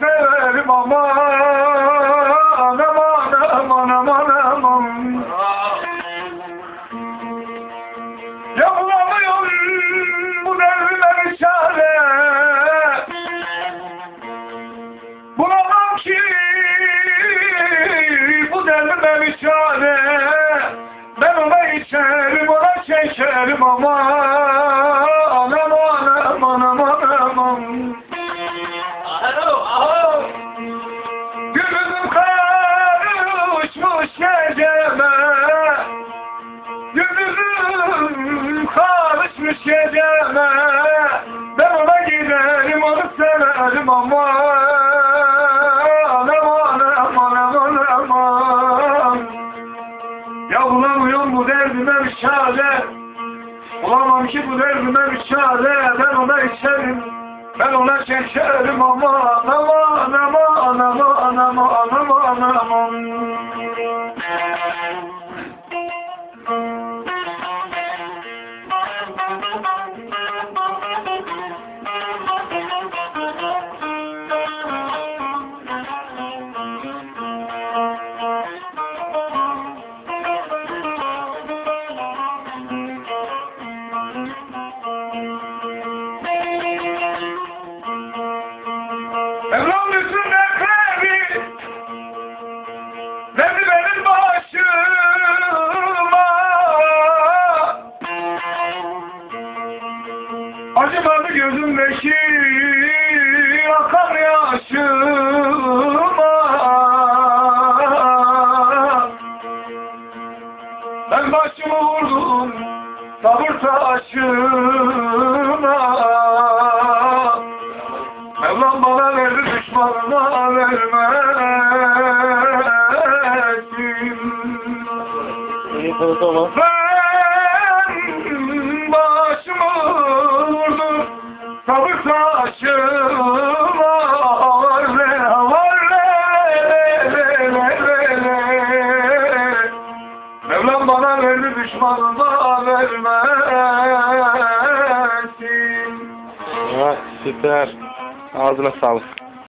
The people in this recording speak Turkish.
severim aman aman aman aman aman bir çare Ben ona içerim ona çekerim ama. Anam anam anam anam anam. Gülüm karışmış geceme. Gülüm karışmış geceme. Ben ona giderim onu severim ama. Ya bulamıyorum bu derdime bir çare Bulamam ki bu derdime bir çare Ben ona içerim Ben ona çekerim ama Anam anam anam anam anam anam Evlam bütün dertleri Verdi benim başıma. Acımadı gözümdeki akan yaşıma. Ben başımı vurdum sabır taşına düşmanına vermesin İyi. Ben başımı vurdum sabır taşıma Var le var le Mevlam bana verdi düşmanına vermesin Ha, süper. Ağzına sağlık.